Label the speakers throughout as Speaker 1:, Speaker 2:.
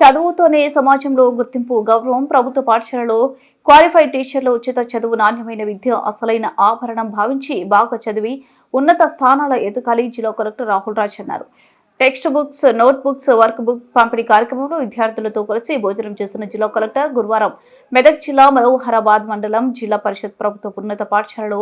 Speaker 1: చదువుతోనే సమాజంలో గుర్తింపు గౌరవం ప్రభుత్వ పాఠశాలలో క్వాలిఫైడ్ టీచర్లు ఉచిత చదువు నాణ్యమైన విద్య అసలైన ఆభరణం భావించి బాగా చదివి ఉన్నత స్థానాల ఎదగాలి జిల్లా కలెక్టర్ రాహుల్ రాజ్ అన్నారు. Text books note books work book పంపిణీ కార్యక్రమంలో విద్యార్థులతో కలిసి భోజనం చేసిన జిల్లా కలెక్టర్ గురువారం మెదక్ జిల్లా మనోహరాబాద్ మండలం జిల్లా పరిషత్ ప్రభుత్వ ఉన్నత పాఠశాలలో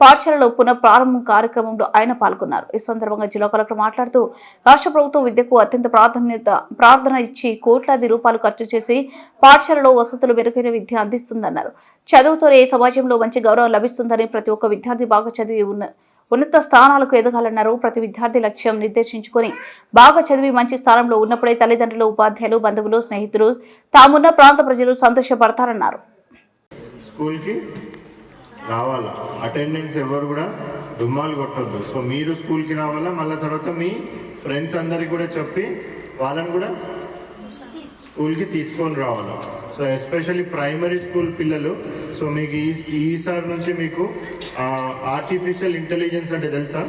Speaker 1: పాఠశాలలో పునః ప్రారంభం కార్యక్రమంలో ఆయన పాల్గొన్నారు. ఈ సందర్భంగా జిల్లా కలెక్టర్ మాట్లాడుతూ రాష్ట్ర ప్రభుత్వం విద్యకు అత్యంత ప్రాధాన్యత ప్రార్థన ఇచ్చి కోట్లాది రూపాయలు ఖర్చు చేసి పాఠశాలలో వసతులు మెరుగైన విద్య అందిస్తుందన్నారు. చదువుతోనే సమాజంలో మంచి గౌరవం లభిస్తుందని ప్రతి ఒక్క విద్యార్థి బాగా చదివి ఉన్న ఉన్నత స్థానాలకు ఎదగాలన్నారు. ప్రతి విద్యార్థి లక్ష్యం నిర్దేశించుకొని బాగా చదివి మంచి స్థానంలో ఉన్నప్పుడే తల్లిదండ్రులు ఉపాధ్యాయులు బంధువులు స్నేహితులు తామున్న ప్రాంత ప్రజలు సంతోషపడతారన్నారు.
Speaker 2: స్కూల్కి రావాలా? అటెండెన్స్ ఎవరు కూడా దుమ్మాలు కొట్టద్దు. సో మీరు స్కూల్కి రావాలా? మళ్ళీ తర్వాత మీ ఫ్రెండ్స్ అందరికి కూడా చెప్పి వాళ్ళని కూడా స్కూల్కి తీసుకొని రావాలా? సో ఎస్పెషల్లీ ప్రైమరీ స్కూల్ పిల్లలు. సో మీకు ఈ ఈసారి నుంచి మీకు ఆర్టిఫిషియల్ ఇంటెలిజెన్స్ అంటే తెలుసా?